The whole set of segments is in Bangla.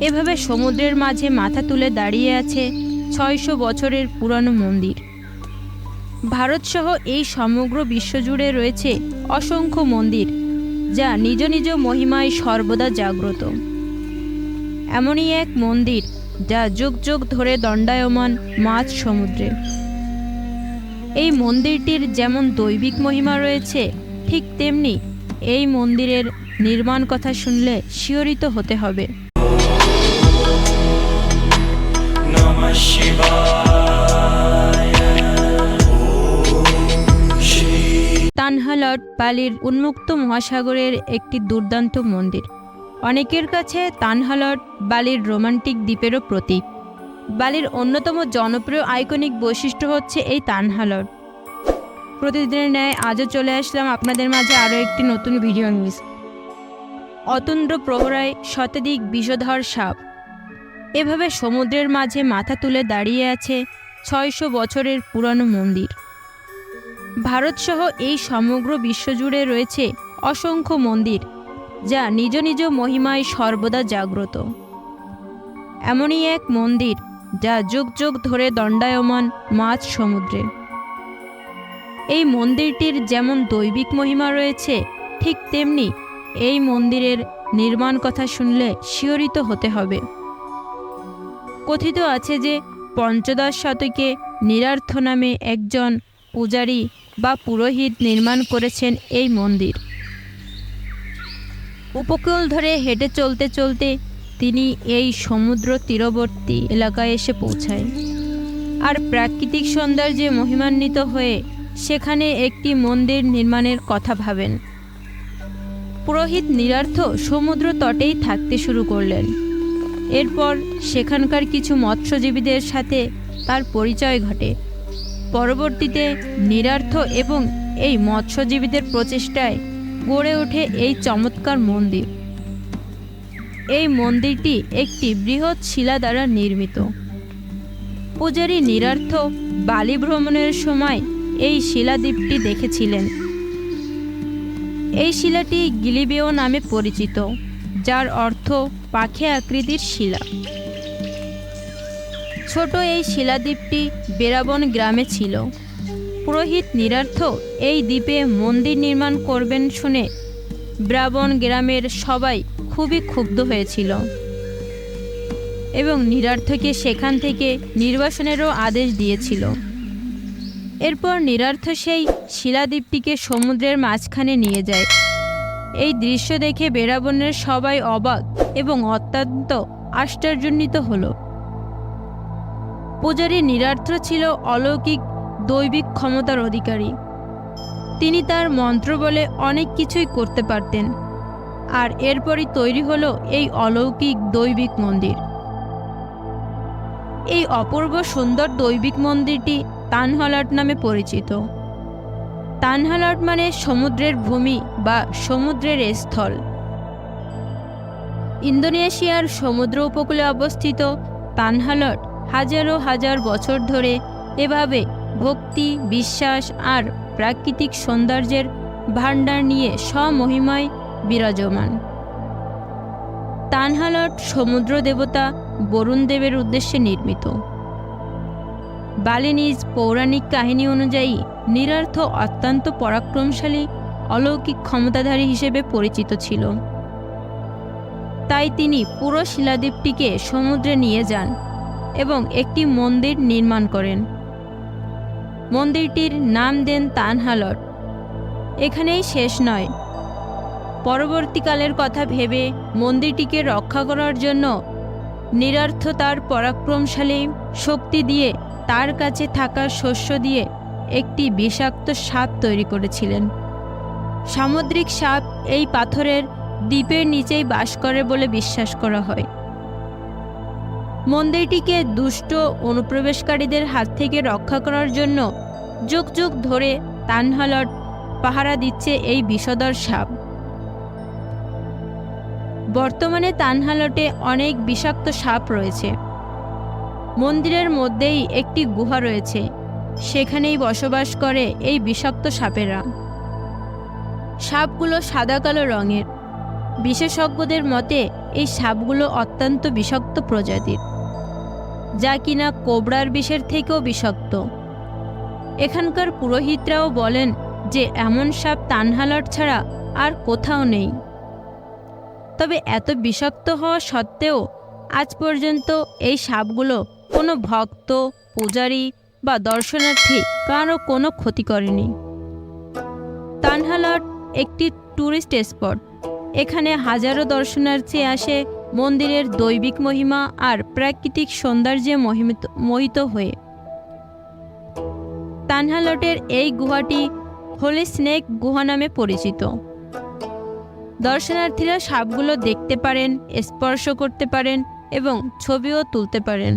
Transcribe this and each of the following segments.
এভাবে সমুদ্রের মাঝে মাথা তুলে দাঁড়িয়ে আছে ছয়শো বছরের পুরানো মন্দির। ভারতসহ এই সমগ্র বিশ্বজুড়ে রয়েছে অসংখ্য মন্দির, যা নিজ নিজ মহিমায় সর্বদা জাগ্রত। এমনই এক মন্দির, যা যুগ যুগ ধরে দণ্ডায়মান মাছ সমুদ্রে। এই মন্দিরটির যেমন দৈবিক মহিমা রয়েছে, ঠিক তেমনি এই মন্দিরের নির্মাণ কথা শুনলে শিহরিত হতে হবে। তানহালট বালির উন্মুক্ত মহাসাগরের একটি দুর্দান্ত মন্দির। অনেকের কাছে তানহালট বালির রোমান্টিক দ্বীপেরও প্রতীক। বালির অন্যতম জনপ্রিয় আইকনিক বৈশিষ্ট্য হচ্ছে এই তানহালট প্রতিদিনের ন্যায় আজও চলে আসলাম আপনাদের মাঝে আরও একটি নতুন ভিডিও নিউজ অতন্দ্র প্রহরায় শতাধিক বিষধর সাপ। এভাবে সমুদ্রের মাঝে মাথা তুলে দাঁড়িয়ে আছে ছয়শো বছরের পুরানো মন্দির। ভারতসহ এই সমগ্র বিশ্বজুড়ে রয়েছে অসংখ্য মন্দির, যা নিজ নিজ মহিমায় সর্বদা জাগ্রত। এমনই এক মন্দির, যা যুগ যুগ ধরে দণ্ডায়মান মাছ সমুদ্রে। এই মন্দিরটির যেমন দৈবিক মহিমা রয়েছে, ঠিক তেমনি এই মন্দিরের নির্মাণ কথা শুনলে শিহরিত হতে হবে। কথিত আছে যে পঞ্চদশ শতকে নিরার্থ নামে একজন পূজারী বা পুরোহিত নির্মাণ করেছেন এই মন্দির। উপকূল ধরে হেঁটে চলতে চলতে তিনি এই সমুদ্র তীরবর্তী এলাকায় এসে পৌঁছায়। আর প্রাকৃতিক সৌন্দর্যে মহিমান্বিত হয়ে সেখানে একটি মন্দির নির্মাণের কথা ভাবেন। পুরোহিত নিরার্থ সমুদ্র তটেই থাকতে শুরু করলেন। এরপর সেখানকার কিছু মৎস্যজীবীদের সাথে তার পরিচয় ঘটে। পরবর্তীতে নিরার্থ এবং এই মৎস্যজীবীদের প্রচেষ্টায় গড়ে ওঠে এই চমৎকার মন্দির। এই মন্দিরটি একটি বৃহৎ শিলা দ্বারা নির্মিত। পূজারী নিরার্থ বালি ভ্রমণের সময় এই শিলাদ্বীপটি দেখেছিলেন। এই শিলাটি গিলিবেও নামে পরিচিত। যার অর্থ পাখে আকৃতির শিলা। ছোট এই শিলাদ্বীপটি বেরাবন গ্রামে ছিল। পুরোহিত নিরার্থ এই দ্বীপে মন্দির নির্মাণ করবেন শুনে ব্রাবণ গ্রামের সবাই খুবই ক্ষুব্ধ হয়েছিল এবং নিরার্থকে সেখান থেকে নির্বাসনেরও আদেশ দিয়েছিল। এরপর নিরার্থ সেই শিলাদ্বীপটিকে সমুদ্রের মাঝখানে নিয়ে যায়। এই দৃশ্য দেখে বেরাবনের সবাই অবাক এবং অত্যন্ত আশ্চর্যান্বিত হল। পূজারী নিরার্থ ছিল অলৌকিক দৈবিক ক্ষমতার অধিকারী। তিনি তার মন্ত্র বলে অনেক কিছুই করতে পারতেন আর এরপরই তৈরি হলো এই অলৌকিক দৈবিক মন্দির। এই অপূর্ব সুন্দর দৈবিক মন্দিরটি তানহলাট নামে পরিচিত। তানহালাট মানে সমুদ্রের ভূমি বা সমুদ্রের স্থল। ইন্দোনেশিয়ার সমুদ্র উপকূলে অবস্থিত তানহালট হাজারো হাজার বছর ধরে এভাবে ভক্তি, বিশ্বাস আর প্রাকৃতিক সৌন্দর্যের ভাণ্ডার নিয়ে স্বমহিমায় বিরাজমান। তানহালট সমুদ্র দেবতা বরুণ দেবের উদ্দেশ্যে নির্মিত। বালিনিজ পৌরাণিক কাহিনী অনুযায়ী নিরার্থ অত্যন্ত পরাক্রমশালী, অলৌকিক ক্ষমতাধারী হিসেবে পরিচিত ছিল। তাই তিনি পুরো শিলাদ্বীপটিকে সমুদ্রে নিয়ে যান এবং একটি মন্দির নির্মাণ করেন। মন্দিরটির নাম দেন তানহালট এখানেই শেষ নয়। পরবর্তীকালের কথা ভেবে মন্দিরটিকে রক্ষা করার জন্য নিরার্থ তার পরাক্রমশালী শক্তি দিয়ে তার কাছে থাকা শস্য দিয়ে একটি বিষাক্ত সাপ তৈরি করেছিলেন। সামুদ্রিক সাপ এই পাথরের দ্বীপের নিচেই বাস করে বলে বিশ্বাস করা হয়। মন্দিরটিকে দুষ্ট অনুপ্রবেশকারীদের হাত থেকে রক্ষা করার জন্য যুগ যুগ ধরে তানহালট পাহারা দিচ্ছে এই বিষধর সাপ। বর্তমানে তানহালটে অনেক বিষাক্ত সাপ রয়েছে। মন্দিরের মধ্যেই একটি গুহা রয়েছে। সেখানেই বসবাস করে এই বিষাক্ত সাপেরা। সাপগুলো সাদা কালো রঙের। বিশেষজ্ঞদের মতে, এই সাপগুলো অত্যন্ত বিষাক্ত প্রজাতির, যা কিনা কোবরার বিষের থেকেও বিষাক্ত। এখানকার পুরোহিতরাও বলেন যে, এমন সাপ তানহালট ছাড়া আর কোথাও নেই। তবে এত বিষাক্ত হওয়া সত্ত্বেও, আজ পর্যন্ত এই সাপগুলো কোনো ভক্ত, পূজারী বা দর্শনার্থী কারও কোনো ক্ষতি করেনি। তানহালট একটি ট্যুরিস্ট স্পট এখানে হাজারো দর্শনার্থী আসে মন্দিরের দৈবিক মহিমা আর প্রাকৃতিক সৌন্দর্যে মহিমিত, মোহিত হয়ে। তানহালটের এই গুহাটি হোলি স্নেক গুহা নামে পরিচিত। দর্শনার্থীরা সাপগুলো দেখতে পারেন, স্পর্শ করতে পারেন এবং ছবিও তুলতে পারেন।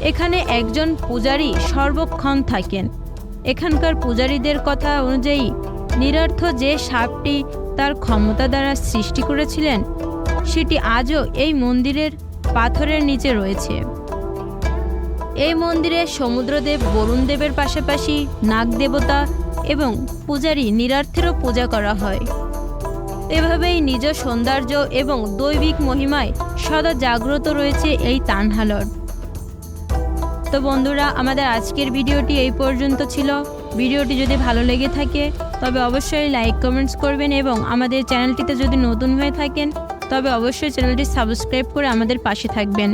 এখানে একজন পূজারী সর্বক্ষণ থাকেন। এখানকার পূজারীদের কথা অনুযায়ী, নিরর্থ যে সাপটি তার ক্ষমতা দ্বারা সৃষ্টি করেছিলেন, সেটি আজও এই মন্দিরের পাথরের নিচে রয়েছে। এই মন্দিরে সমুদ্রদেব বরুণ দেবের পাশাপাশি নাগ দেবতা এবং পূজারী নিরার্থেরও পূজা করা হয়। এভাবেই নিজ সৌন্দর্য এবং দৈবিক মহিমায় সদা জাগ্রত রয়েছে এই তানহালট তো বন্ধুরা, আমাদের আজকের ভিডিওটি এই পর্যন্ত ছিল। ভিডিওটি যদি ভালো লেগে থাকে, তবে অবশ্যই লাইক, কমেন্টস করবেন এবং আমাদের চ্যানেলটিতে যদি নতুন হয়ে থাকেন, তবে অবশ্যই চ্যানেলটি সাবস্ক্রাইব করে আমাদের পাশে থাকবেন।